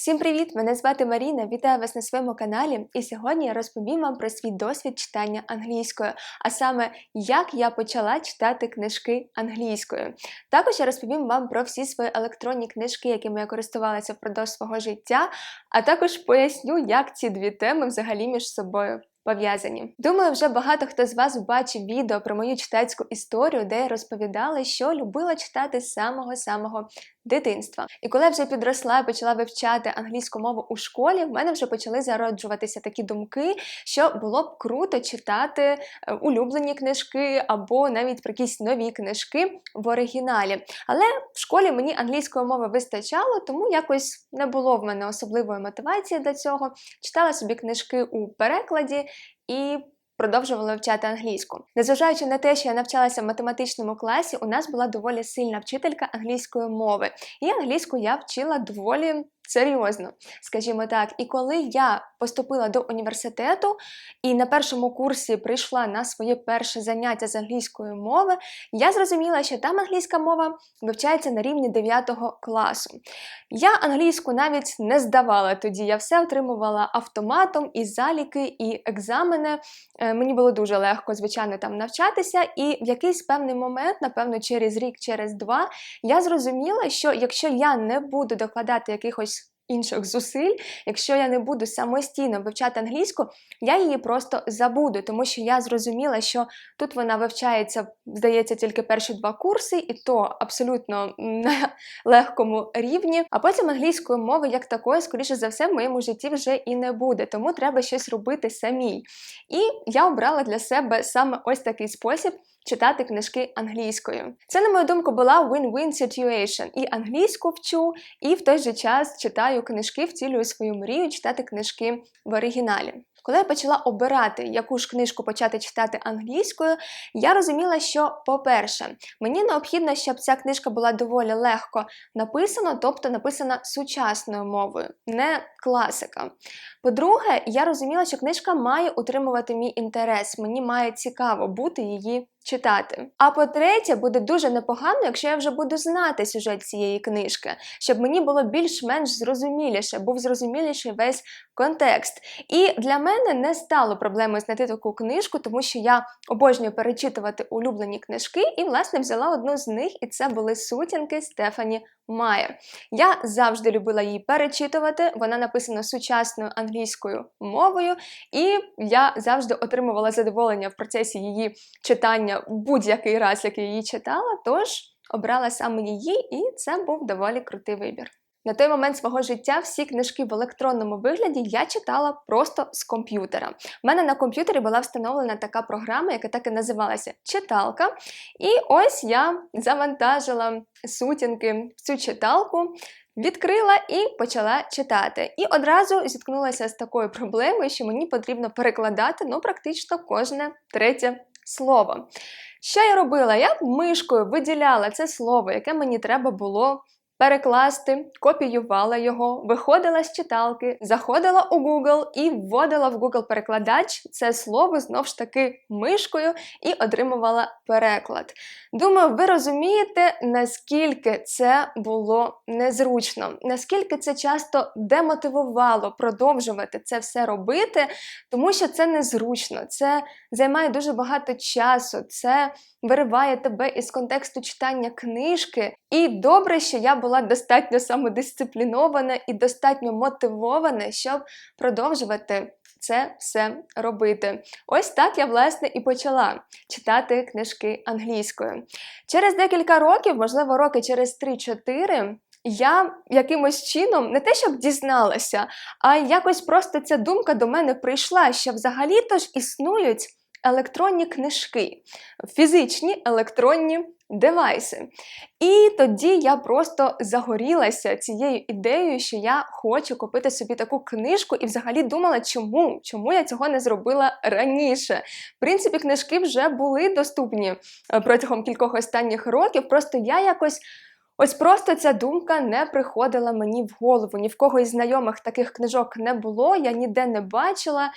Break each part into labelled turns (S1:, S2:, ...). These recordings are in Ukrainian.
S1: Всім привіт! Мене звати Маріна. Вітаю вас на своєму каналі. І сьогодні я розповім вам про свій досвід читання англійською, а саме як я почала читати книжки англійською. Також я розповім вам про всі свої електронні книжки, якими я користувалася впродовж свого життя, а також поясню, як ці дві теми взагалі між собою. Пов'язані. Думаю, вже багато хто з вас бачив відео про мою читацьку історію, де я розповідала, що любила читати з самого-самого дитинства. І коли я вже підросла і почала вивчати англійську мову у школі, в мене вже почали зароджуватися такі думки, що було б круто читати е, улюблені книжки або навіть про якісь нові книжки в оригіналі. Але в школі мені англійської мови вистачало, тому якось не було в мене особливої мотивації до цього. Читала собі книжки у перекладі і продовжувала вивчати англійську. Незважаючи на те, що я навчалася в математичному класі, у нас була доволі сильна вчителька англійської мови. І англійську я вчила доволі серйозно, скажімо так. І коли я поступила до університету і на першому курсі прийшла на своє перше заняття з англійської мови, я зрозуміла, що там англійська мова вивчається на рівні 9 класу. Я англійську навіть не здавала тоді, я все отримувала автоматом, і заліки, і екзамени. Е, мені було дуже легко, звичайно, там навчатися, і в якийсь певний момент, напевно, через рік, через два, я зрозуміла, що якщо я не буду докладати якихось інших зусиль, якщо я не буду самостійно вивчати англійську, я її просто забуду, тому що я зрозуміла, що тут вона вивчається, здається, тільки перші два курси, і то абсолютно на легкому рівні. А потім англійської мови, як такої, скоріше за все, в моєму житті вже і не буде, тому треба щось робити самій. І я обрала для себе саме ось такий спосіб читати книжки англійською. Це, на мою думку, була win-win situation. І англійську вчу, і в той же час читаю книжки, втілюю свою мрію читати книжки в оригіналі. Коли я почала обирати, яку ж книжку почати читати англійською, я розуміла, що, по-перше, мені необхідно, щоб ця книжка була доволі легко написана, тобто написана сучасною мовою, не класика. По-друге, я розуміла, що книжка має утримувати мій інтерес, мені має цікаво бути її читати. А по-третє, буде дуже непогано, якщо я вже буду знати сюжет цієї книжки, щоб мені було більш-менш зрозуміліше, був зрозуміліший весь контекст. І для мене не стало проблемою знайти таку книжку, тому що я обожнюю перечитувати улюблені книжки, і, власне, взяла одну з них, і це були сутінки Стефані Майер. Я завжди любила її перечитувати. Вона написана сучасною англійською мовою, і я завжди отримувала задоволення в процесі її читання будь-який раз, як я її читала. Тож обрала саме її, і це був доволі крутий вибір. На той момент свого життя всі книжки в електронному вигляді я читала просто з комп'ютера. У мене на комп'ютері була встановлена така програма, яка так і називалася Читалка. І ось я завантажила сутінки в цю читалку. Відкрила і почала читати. І одразу зіткнулася з такою проблемою, що мені потрібно перекладати ну, практично кожне третє слово. Що я робила? Я мишкою виділяла це слово, яке мені треба було перекласти, копіювала його, виходила з читалки, заходила у Google і вводила в Google-перекладач це слово знову ж таки мишкою і отримувала переклад. Думаю, ви розумієте, наскільки це було незручно, наскільки це часто демотивувало продовжувати це все робити, тому що це незручно, це займає дуже багато часу, це вириває тебе із контексту читання книжки. І добре, що я була достатньо самодисциплінована і достатньо мотивована, щоб продовжувати. Це все робити. Ось так я, власне, і почала читати книжки англійською. Через декілька років, можливо, роки через 3-4, я якимось чином не те, щоб дізналася, а якось просто ця думка до мене прийшла, що взагалі-то ж існують електронні книжки, фізичні електронні девайси. І тоді я просто загорілася цією ідеєю, що я хочу купити собі таку книжку, і взагалі думала, чому? Чому я цього не зробила раніше? В принципі, книжки вже були доступні е, протягом кількох останніх років, просто я якось. Ось просто ця думка не приходила мені в голову. Ні в кого із знайомих таких книжок не було, я ніде не бачила.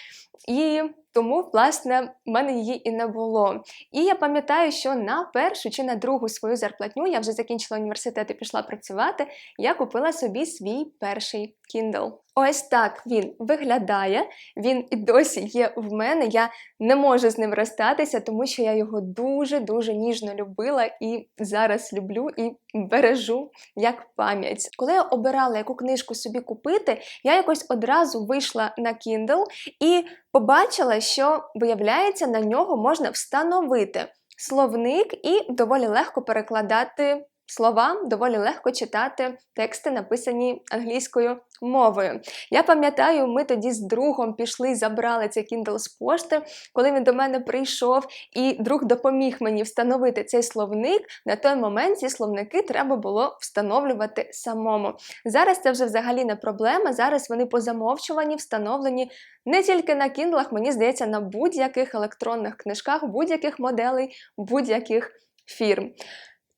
S1: І тому, власне, в мене її і не було. І я пам'ятаю, що на першу чи на другу свою зарплатню я вже закінчила університет і пішла працювати. Я купила собі свій перший Kindle. Ось так він виглядає. Він і досі є в мене. Я не можу з ним розстатися, тому що я його дуже-дуже ніжно любила і зараз люблю і бережу як пам'ять. Коли я обирала, яку книжку собі купити, я якось одразу вийшла на Kindle і побачила, що, виявляється, на нього можна встановити словник і доволі легко перекладати слова, доволі легко читати тексти, написані англійською мовою. Я пам'ятаю, ми тоді з другом пішли і забрали цей Kindle з пошти, коли він до мене прийшов, і друг допоміг мені встановити цей словник. На той момент ці словники треба було встановлювати самому. Зараз це вже взагалі не проблема. Зараз вони по замовчуванні встановлені не тільки на кіндлах, мені здається, на будь-яких електронних книжках, будь-яких моделей, будь-яких фірм.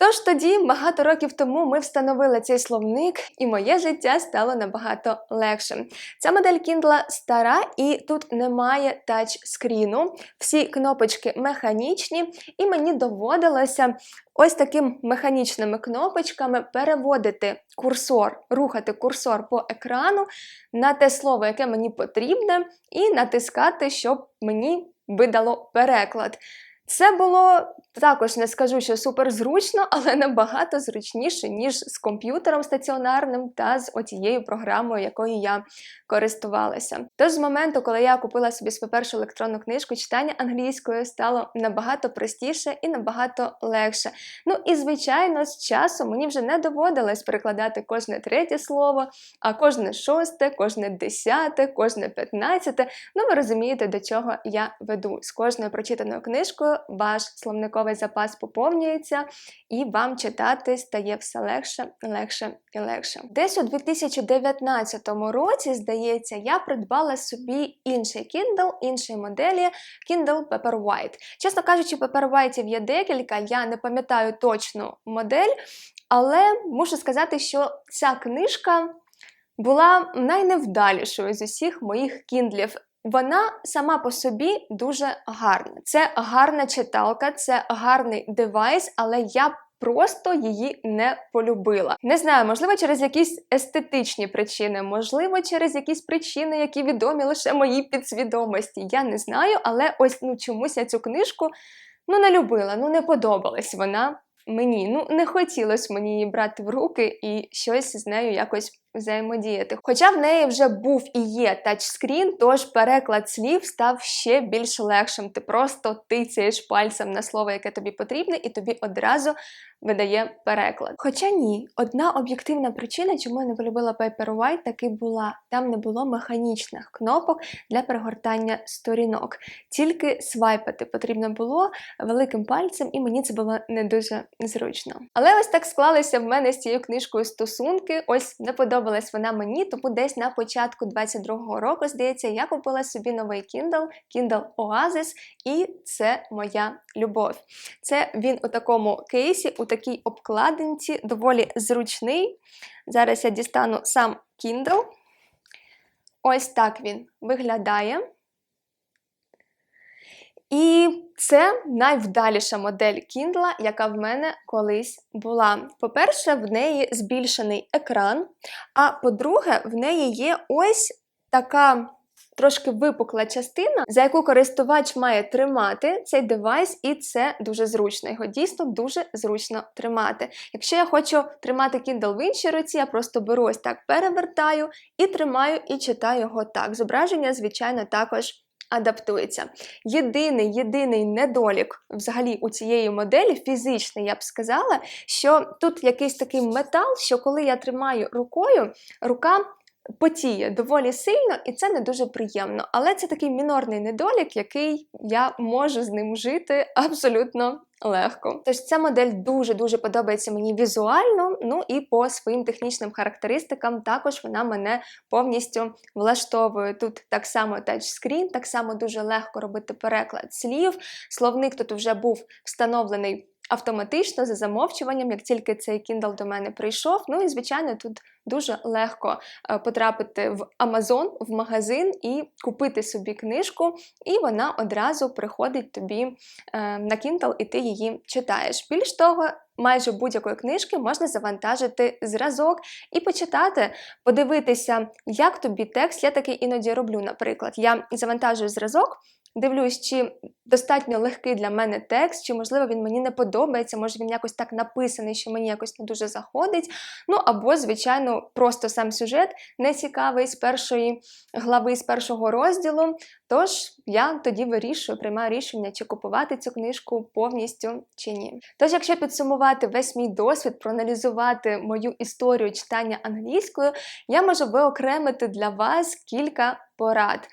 S1: Тож тоді, багато років тому, ми встановили цей словник, і моє життя стало набагато легшим. Ця модель Kindle стара, і тут немає тачскріну, всі кнопочки механічні, і мені доводилося ось таким механічними кнопочками переводити курсор, рухати курсор по екрану на те слово, яке мені потрібне, і натискати, щоб мені видало переклад. Це було також не скажу, що супер зручно, але набагато зручніше, ніж з комп'ютером стаціонарним та з отією програмою, якою я користувалася. Тож з моменту, коли я купила собі свою першу електронну книжку, читання англійською стало набагато простіше і набагато легше. Ну і звичайно, з часом мені вже не доводилось перекладати кожне третє слово, а кожне шосте, кожне десяте, кожне п'ятнадцяте. Ну, ви розумієте, до чого я веду. З кожною прочитаною книжкою ваш словниковий запас поповнюється, і вам читати стає все легше, легше і легше. Десь у 2019 році, здається, я придбала собі інший Kindle, іншої моделі Kindle Paperwhite. Чесно кажучи, Paperwhite є декілька, я не пам'ятаю точну модель, але мушу сказати, що ця книжка. Була найневдалішою з усіх моїх кіндлів. Вона сама по собі дуже гарна. Це гарна читалка, це гарний девайс, але я просто її не полюбила. Не знаю, можливо, через якісь естетичні причини, можливо, через якісь причини, які відомі лише моїй підсвідомості. Я не знаю, але ось ну чомусь я цю книжку ну не любила, ну не подобалась вона мені. Ну не хотілося мені її брати в руки і щось з нею якось взаємодіяти. Хоча в неї вже був і є тачскрін, тож переклад слів став ще більш легшим. Ти просто тицяєш пальцем на слово, яке тобі потрібне, і тобі одразу видає переклад. Хоча ні, одна об'єктивна причина, чому я не полюбила Paperwhite, таки була. Там не було механічних кнопок для перегортання сторінок. Тільки свайпати потрібно було великим пальцем, і мені це було не дуже зручно. Але ось так склалися в мене з цією книжкою стосунки. Ось не подобалась вона мені, тому десь на початку 22-го року, здається, я купила собі новий Kindle, Kindle Oasis, і це моя любов. Це він у такому кейсі, у такій обкладинці, доволі зручний. Зараз я дістану сам Kindle. Ось так він виглядає. І це найвдаліша модель Kindle, яка в мене колись була. По-перше, в неї збільшений екран, а по-друге, в неї є ось така трошки випукла частина, за яку користувач має тримати цей девайс, і це дуже зручно. Його дійсно дуже зручно тримати. Якщо я хочу тримати Kindle в іншій руці, я просто беру ось так, перевертаю і тримаю, і читаю його так. Зображення, звичайно, також. Адаптується. Єдиний єдиний недолік взагалі у цієї моделі, фізичний, я б сказала, що тут якийсь такий метал, що коли я тримаю рукою, рука потіє доволі сильно, і це не дуже приємно. Але це такий мінорний недолік, який я можу з ним жити абсолютно легко. Тож ця модель дуже-дуже подобається мені візуально, ну і по своїм технічним характеристикам також вона мене повністю влаштовує. Тут так само тачскрін, так само дуже легко робити переклад слів. Словник тут вже був встановлений автоматично за замовчуванням, як тільки цей Kindle до мене прийшов. Ну і звичайно, тут дуже легко е, потрапити в Amazon, в магазин і купити собі книжку, і вона одразу приходить тобі е, на Kindle, і ти її читаєш. Більш того, майже будь-якої книжки можна завантажити зразок і почитати, подивитися, як тобі текст. Я таки іноді роблю, наприклад, я завантажую зразок. Дивлюсь, чи достатньо легкий для мене текст, чи, можливо, він мені не подобається, може він якось так написаний, що мені якось не дуже заходить. Ну, або, звичайно, просто сам сюжет не цікавий з першої глави, з першого розділу. Тож я тоді вирішую, приймаю рішення, чи купувати цю книжку повністю чи ні. Тож, якщо підсумувати весь мій досвід, проаналізувати мою історію читання англійською, я можу виокремити для вас кілька порад.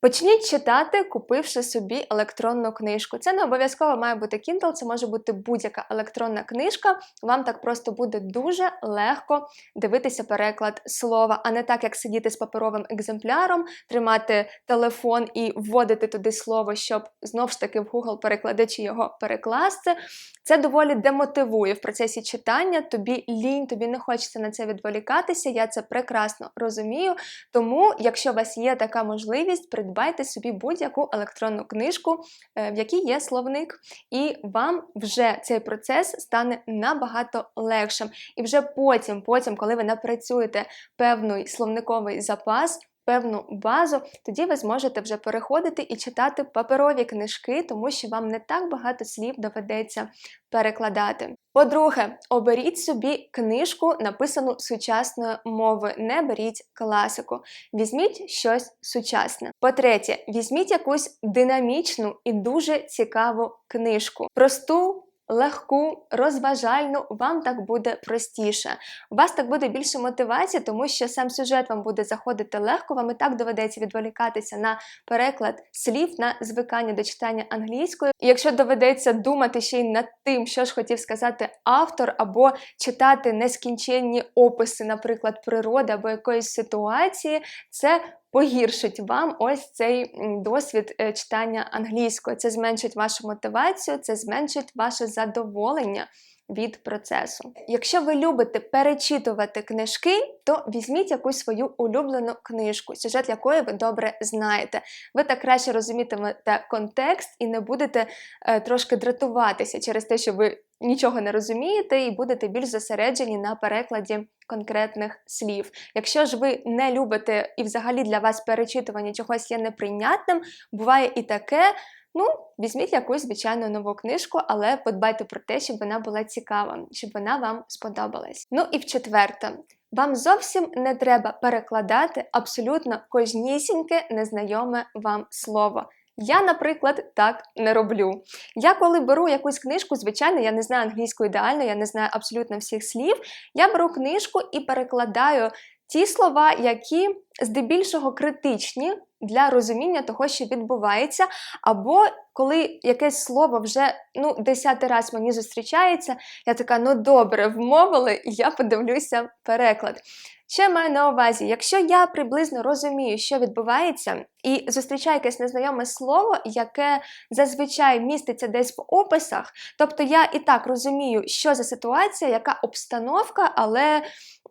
S1: Почніть читати, купивши собі електронну книжку. Це не обов'язково має бути Kindle, це може бути будь-яка електронна книжка. Вам так просто буде дуже легко дивитися переклад слова, а не так, як сидіти з паперовим екземпляром, тримати телефон і вводити туди слово, щоб знов ж таки в Google перекладачі його перекласти. Це доволі демотивує в процесі читання. Тобі лінь, тобі не хочеться на це відволікатися. Я це прекрасно розумію. Тому, якщо у вас є така можливість, придбайте собі будь-яку електронну книжку, е, в якій є словник, і вам вже цей процес стане набагато легшим. І вже потім, потім, коли ви напрацюєте певний словниковий запас. Певну базу, тоді ви зможете вже переходити і читати паперові книжки, тому що вам не так багато слів доведеться перекладати. По-друге, оберіть собі книжку, написану сучасною мовою, не беріть класику. Візьміть щось сучасне. По-третє, візьміть якусь динамічну і дуже цікаву книжку. Просту. Легку, розважальну, вам так буде простіше. У вас так буде більше мотивації, тому що сам сюжет вам буде заходити легко, вам і так доведеться відволікатися на переклад слів, на звикання до читання англійської. І якщо доведеться думати ще й над тим, що ж хотів сказати автор, або читати нескінченні описи, наприклад, природи або якоїсь ситуації, це погіршить вам ось цей досвід е, читання англійської. Це зменшить вашу мотивацію, це зменшить ваше задоволення. Від процесу. Якщо ви любите перечитувати книжки, то візьміть якусь свою улюблену книжку, сюжет якої ви добре знаєте. Ви так краще розумітимете контекст і не будете е, трошки дратуватися через те, що ви нічого не розумієте, і будете більш зосереджені на перекладі конкретних слів. Якщо ж ви не любите і взагалі для вас перечитування чогось є неприйнятним, буває і таке. Ну, візьміть якусь звичайну нову книжку, але подбайте про те, щоб вона була цікава, щоб вона вам сподобалась. Ну і в четверте, вам зовсім не треба перекладати абсолютно кожнісіньке незнайоме вам слово. Я, наприклад, так не роблю. Я коли беру якусь книжку, звичайно, я не знаю англійську ідеально, я не знаю абсолютно всіх слів. Я беру книжку і перекладаю ті слова, які здебільшого критичні для розуміння того, що відбувається, або коли якесь слово вже ну, десятий раз мені зустрічається, я така, ну добре, вмовили, і я подивлюся переклад. Ще маю на увазі, якщо я приблизно розумію, що відбувається, і зустрічаю якесь незнайоме слово, яке зазвичай міститься десь в описах, тобто я і так розумію, що за ситуація, яка обстановка, але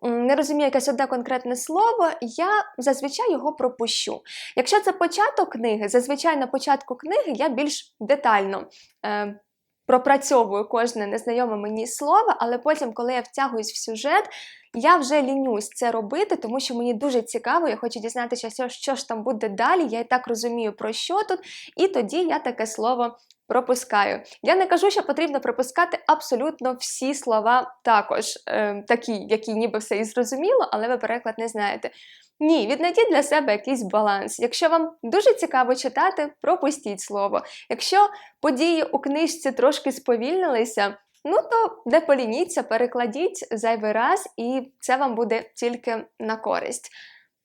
S1: не розумію якесь одне конкретне слово, я зазвичай його пропущу. Якщо це початок книги, зазвичай на початку книги я більш детально. Пропрацьовую кожне незнайоме мені слово, але потім, коли я втягуюсь в сюжет, я вже лінюсь це робити, тому що мені дуже цікаво, я хочу дізнатися, що ж там буде далі. Я і так розумію, про що тут, і тоді я таке слово пропускаю. Я не кажу, що потрібно пропускати абсолютно всі слова також, е, такі, які ніби все і зрозуміло, але ви переклад не знаєте. Ні, віднайдіть для себе якийсь баланс. Якщо вам дуже цікаво читати, пропустіть слово. Якщо події у книжці трошки сповільнилися, ну то не полініться, перекладіть зайвий раз, і це вам буде тільки на користь.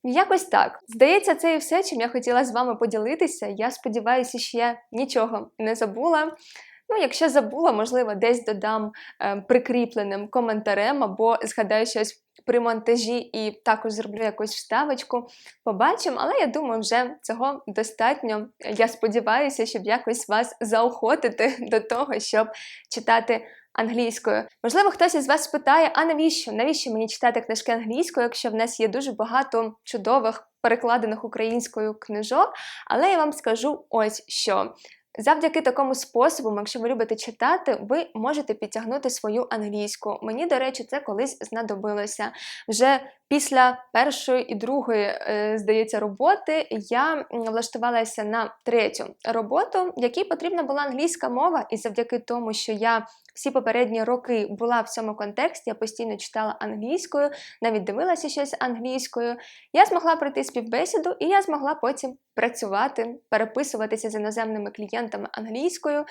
S1: Якось так. Здається, це і все, чим я хотіла з вами поділитися. Я сподіваюся, що я нічого не забула. Ну, якщо забула, можливо, десь додам е, прикріпленим коментарем або згадаю щось при монтажі і також зроблю якусь вставочку. Побачимо, але я думаю, вже цього достатньо. Я сподіваюся, щоб якось вас заохотити до того, щоб читати англійською. Можливо, хтось із вас спитає, а навіщо? Навіщо мені читати книжки англійською, якщо в нас є дуже багато чудових перекладених українською книжок? Але я вам скажу ось що. Завдяки такому способу, якщо ви любите читати, ви можете підтягнути свою англійську. Мені, до речі, це колись знадобилося. Вже після першої і другої, е, здається, роботи я влаштувалася на третю роботу, якій потрібна була англійська мова, і завдяки тому, що я всі попередні роки була в цьому контексті, я постійно читала англійською, навіть дивилася щось англійською. Я змогла пройти співбесіду, і я змогла потім працювати, переписуватися з іноземними клієнтами англійською.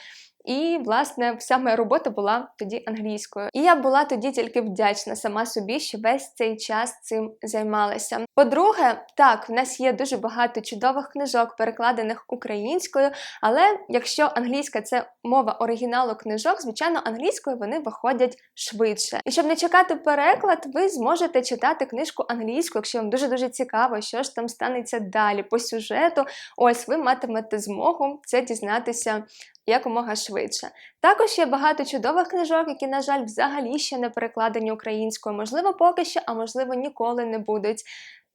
S1: І, власне, вся моя робота була тоді англійською. І я була тоді тільки вдячна сама собі, що весь цей час цим займалася. По-друге, так, в нас є дуже багато чудових книжок, перекладених українською, але якщо англійська це мова оригіналу книжок, звичайно, англійською вони виходять швидше. І щоб не чекати переклад, ви зможете читати книжку англійською, якщо вам дуже дуже цікаво, що ж там станеться далі по сюжету. Ось ви матимете змогу це дізнатися якомога швидше. Також є багато чудових книжок, які, на жаль, взагалі ще не перекладені українською, можливо, поки що, а можливо, ніколи не будуть.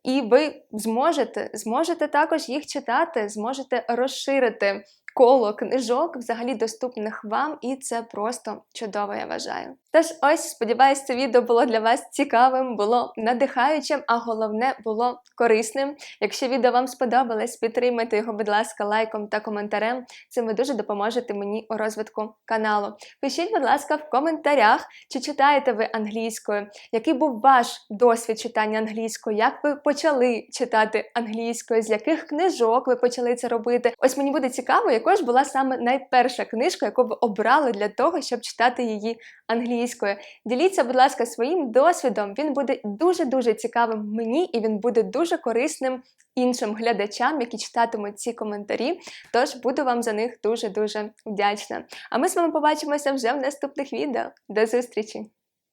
S1: І ви зможете, зможете також їх читати, зможете розширити коло книжок, взагалі доступних вам, і це просто чудово, я вважаю. Тож, ось, сподіваюсь, це відео було для вас цікавим, було надихаючим, а головне було корисним. Якщо відео вам сподобалось, підтримайте його, будь ласка, лайком та коментарем. Цим ви дуже допоможете мені у розвитку каналу. Пишіть, будь ласка, в коментарях, чи читаєте ви англійською, який був ваш досвід читання англійською, як ви почали читати англійською, з яких книжок ви почали це робити. Ось мені буде цікаво, якою ж була саме найперша книжка, яку ви обрали для того, щоб читати її англійською. Діліться, будь ласка, своїм досвідом. Він буде дуже-дуже цікавим мені, і він буде дуже корисним іншим глядачам, які читатимуть ці коментарі. Тож буду вам за них дуже-дуже вдячна. А ми з вами побачимося вже в наступних відео. До зустрічі!